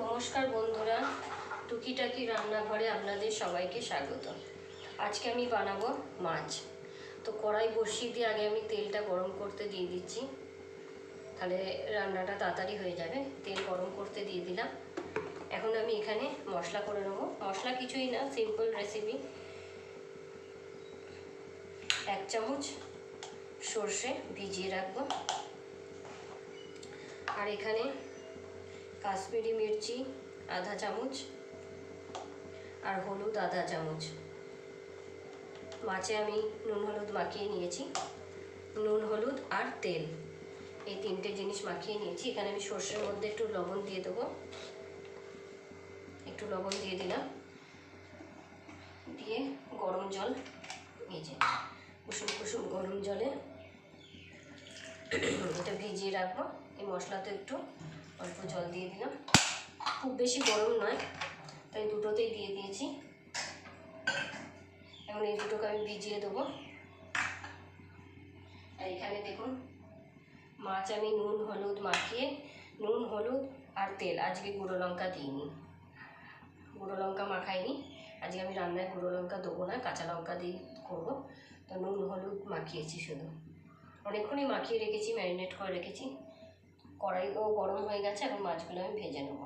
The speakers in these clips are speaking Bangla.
নমস্কার বন্ধুরা, টুকিটাকি রান্নাঘরে আপনাদের সবাইকে স্বাগত। আজকে আমি বানাবো মাছ। তো কড়াই বসিয়ে দিয়ে আগে আমি তেলটা গরম করতে দিয়ে দিচ্ছি। তাহলে রান্নাটা তাড়াতাড়ি হয়ে যাবে। তেল গরম করতে দিয়ে দিলাম। এখন আমি এখানে মশলা করে নেব। মশলা কিছুই না সিম্পল রেসিপি এক চামচ সর্ষে ভিজিয়ে রাখব। আর এখানে কাশ্মীরি মির্চি, আধা চামচ আর হলুদ আধা চামচ। মাছে আমি নুন হলুদ মাখিয়ে নিয়েছি। নুন হলুদ আর তেল। এই তিনটে জিনিস মাখিয়ে নিয়েছি। এখানে আমি সর্ষের মধ্যে একটু লবণ দিয়ে দেবো। একটু লবণ দিয়ে দিলাম। দিয়ে গরম জল, এই যে কুসুম কুসুম গরম জলে এটা ভিজিয়ে রাখব। এই মশলাতে একটু অল্প জল দিয়ে দিলাম। খুব বেশি গরম নয়, তাই দুটোতেই দিয়ে দিয়েছি। এখন এই দুটোকে আমি ভিজিয়ে দেবো। আর এখানে দেখুন, মাছ আমি নুন, হলুদ মাখিয়ে, নুন, হলুদ আর তেল। আজকে গুঁড়ো লঙ্কা দিইনি। গুঁড়ো লঙ্কা মাখাইনি। আজকে আমি রান্নায় গুঁড়ো লঙ্কা দেবো না, কাঁচা লঙ্কা দিয়ে করব। তো নুন, হলুদ মাখিয়েছি শুধু। অনেকক্ষণই মাখিয়ে রেখেছি, ম্যারিনেট করে রেখেছি। কড়াইও গরম হয়ে গেছে, এখন মাছগুলো আমি ভেজে নেব।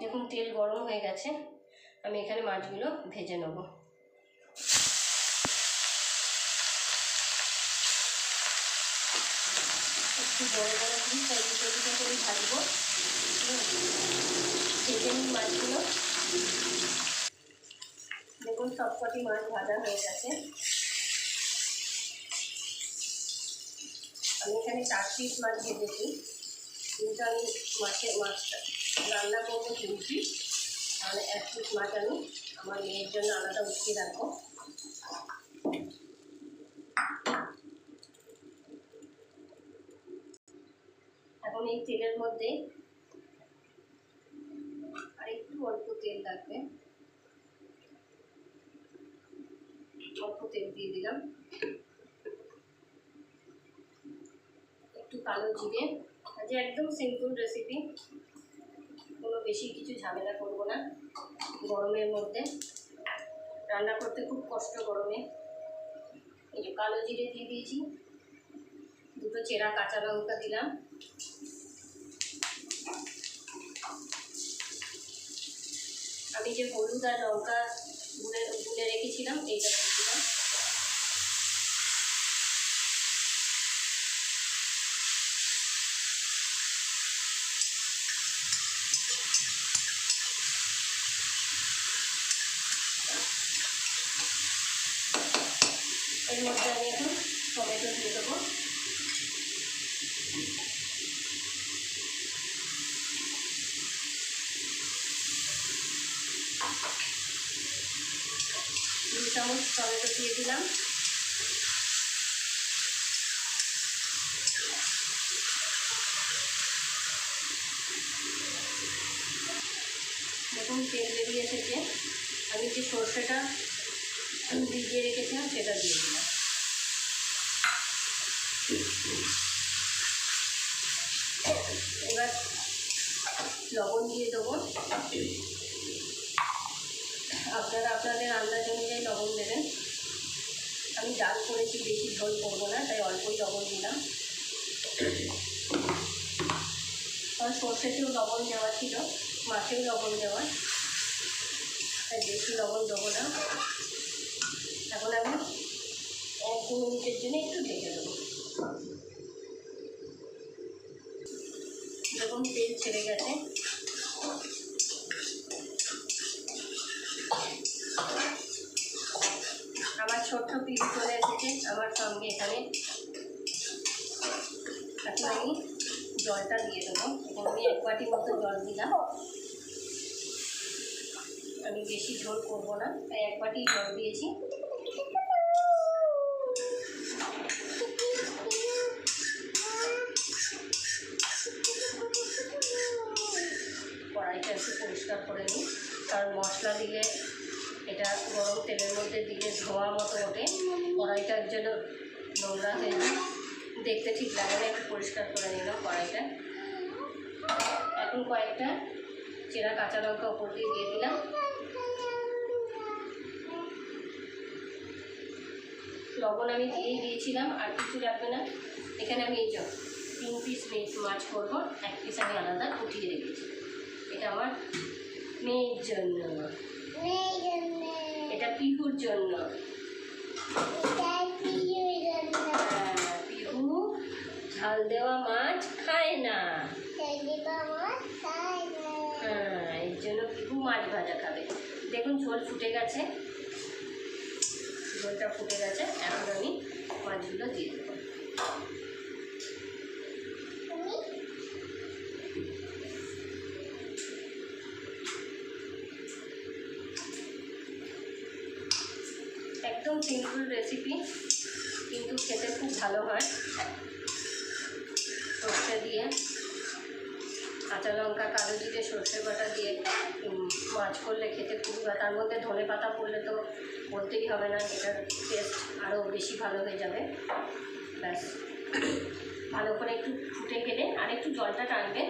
দেখুন, তেল গরম হয়ে গেছে, আমি এখানে মাছগুলো ভেজে নেব। একটু বড় বড় দুটো ভাজবো। মাছগুলো। দেখুন, সবকটি মাছ ভাজা হয়ে গেছে। আমি এখানে চার পিস মাছ ভেজেছি কিন্তু আমি মাছের মাছটা রান্না করব তিন পিস তাহলে এক পিস মাছ আমি আমার মেয়ের জন্য আলাদা উঠিয়ে রাখব। এখন এই তেলের মধ্যে আর একটু অল্প তেল লাগবে। অল্প তেল দিয়ে দিলাম একটু কালো জিরে যে একদম সিম্পল রেসিপি কোনো বেশি কিছু ঝামেলা করব না গরমের মধ্যে। রান্না করতে খুব কষ্ট গরমে। এই যে কালো জিরে দিয়ে দিয়েছি, দুটো চেরা কাঁচা লঙ্কা দিলাম। আমি যে হলুদ আর লঙ্কা গুলে গুলে রেখেছিলাম, এইটা দিলাম এর মধ্যে আমি এখন টমেটো দিয়ে দেবো দু চামচ টমেটো দিয়ে দিলাম। দেখুন, তেল বেরিয়ে এসেছে। আমি যে সর্ষেটা ভিজিয়ে রেখেছিলাম, সেটা দিয়ে দিলাম। এবার লবণ দিয়ে দেবো। আপনারা আপনাদের আন্দাজ অনুযায়ী লবণ দেবেন। আমি ডাল করেছি, বেশি ঝোল করব না, তাই অল্পই লবণ দিলাম। কারণ সর্ষেতেও লবণ দেওয়া ছিল, মাছেও লবণ দেওয়া। তাই বেশি লবণ দেবো না। এখন আমি এক দু মিনিটের জন্য একটু ঢেকে দেবো। দেখুন, তেল ছেড়ে গেছে। আমার সঙ্গে এখানে এখন আমি জলটা দিয়ে দেবো। এখানে আমি এক বাটি মতো জল দিলাম। আমি বেশি ঝোল করব না, তাই এক বাটি জল দিয়েছি। কড়াইটা একটু পরিষ্কার করে নিই। কারণ মশলা দিলে এটা গরম তেলের মধ্যে দিলে ধোয়া মতো ওঠে। কড়াইটার জন্য নোংরা হয়ে যায়। দেখতে ঠিক লাগে না, একটু পরিষ্কার করে নিলাম কড়াইটা। এখন কয়েকটা চেরা কাঁচা লঙ্কা ওপর দিয়ে দিয়ে দিলাম। লবণ আমি দিয়েই দিয়েছিলাম, আর কিছু লাগবে না। এখানে আমি এই যে তিন পিস মাছ করব, এক পিস আমি আলাদা উঠিয়ে রেখেছি। এটা আমার মেয়ের জন্য। এটা পিহুর জন্য পিহু ঝাল দেওয়া মাছ খায় না হ্যাঁ এর জন্য পিহু মাছ ভাজা খাবে। দেখুন ঝোল ফুটে গেছে। ঝোলটা ফুটে গেছে। এখন আমি মাছগুলো দিয়ে দেবো। একদম সিম্পল রেসিপি কিন্তু খেতে খুব ভালো হয়। সর্ষে দিয়ে, কাঁচা লঙ্কা, কালো জিরে, সর্ষে বাটা দিয়ে মাছ করলে খেতে খুব তার মধ্যে ধনে পাতা পড়লে তো বলতেই হবে না এটার টেস্ট আরও বেশি ভালো হয়ে যাবে। ব্যাস। ভালো করে একটু ফুটে গেলে, আর একটু জলটা টানবে।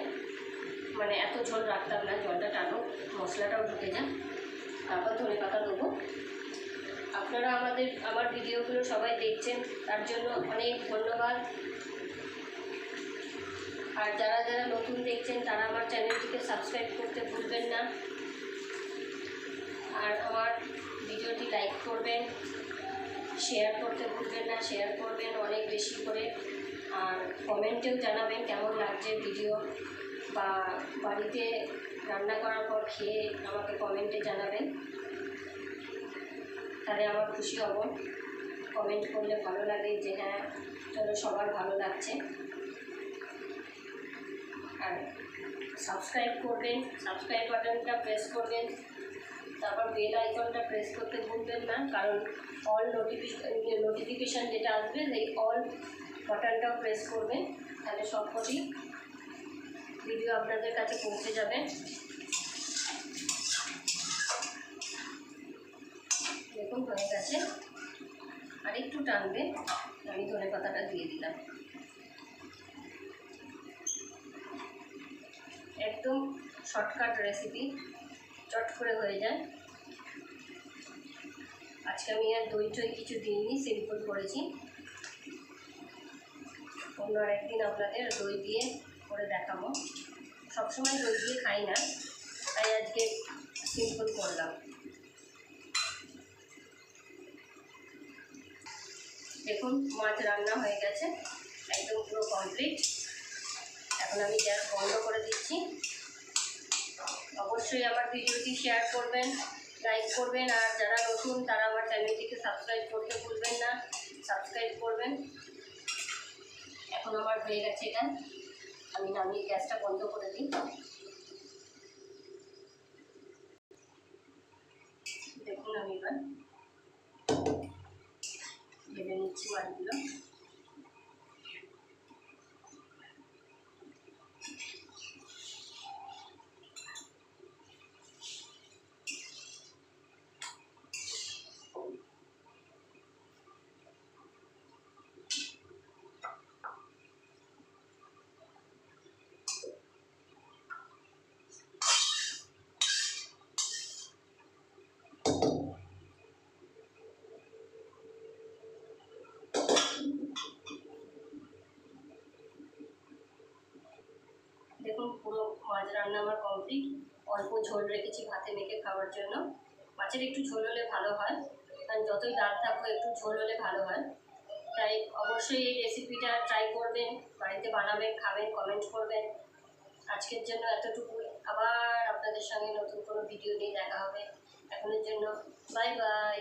মানে এত ঝোল রাখতাম না, জলটা টানো মশলাটাও ঢুকে যায় তারপর ধনে পাতা দেবো। আপনারা আমাদের, আমার ভিডিওগুলো সবাই দেখছেন, তার জন্য অনেক ধন্যবাদ। আর যারা যারা নতুন দেখছেন, তারা আমার চ্যানেলটিকে সাবস্ক্রাইব করতে ভুলবেন না। আর আমার ভিডিওটি লাইক করবেন, শেয়ার করতে ভুলবেন না, শেয়ার করবেন অনেক বেশি করে। আর কমেন্টেও জানাবেন কেমন লাগছে ভিডিও, বা বাড়িতে রান্না করার পর খেয়ে আমাকে কমেন্টে জানাবেন। তাহলে আমার খুশি হব। কমেন্ট করলে ভালো লাগে যে হ্যাঁ চলো সবার ভালো লাগছে। আর সাবস্ক্রাইব করবেন সাবস্ক্রাইব বাটনটা প্রেস করবেন। তারপর বেল আইকনটা প্রেস করতে ভুলবেন না, কারণ অল নোটিফিকেশন নোটিফিকেশান যেটা আসবে, সেই অল বাটনটাও প্রেস করবেন। তাহলে সব কটি ভিডিও আপনাদের কাছে পৌঁছে যাবে দেখুন হয়ে গেছে। আর একটু টানবে, আমি ধনে পাতাটা দিয়ে দিলাম। একদম শর্টকাট রেসিপি চট করে হয়ে যায়। আজকে আমি আর দই টই কিছু দিইনি সিম্পল করেছি। অন্য আরেকদিন আপনাদের দই দিয়ে করে দেখাবো। সবসময় দই দিয়ে খাই না, তাই আজকে সিম্পল করলাম। দেখুন, মাছ রান্না হয়ে গেছে, একদম পুরো কমপ্লিট এখন আমি গ্যাস বন্ধ করে দিচ্ছি। অবশ্যই আমার ভিডিওটি শেয়ার করবেন লাইক করবেন, আর যারা নতুন, তারা আমার চ্যানেলটিকে সাবস্ক্রাইব করতে ভুলবেন না। সাবস্ক্রাইব করবেন। এখন আমার হয়ে গেছে এটা। আমি নামিয়ে গ্যাসটা বন্ধ করে দিই। দেখুন আমি এবার ভেবে নিচ্ছি মাছগুলো দেখুন পুরো মাছ রান্না আমার কমপ্লিট অল্প ঝোল রেখেছি ভাতে মেখে খাওয়ার জন্য। মাছের একটু ঝোল হলে ভালো হয়, কারণ যতই দাঁত থাকব একটু ঝোল হলে ভালো হয়। তাই অবশ্যই এই রেসিপিটা ট্রাই করবেন, বাড়িতে বানাবেন, খাবেন কমেন্ট করবেন। আজকের জন্য এতটুকুই। আবার আপনাদের সঙ্গে নতুন কোনো ভিডিও নিয়ে দেখা হবে। এখনের জন্য বাই বাই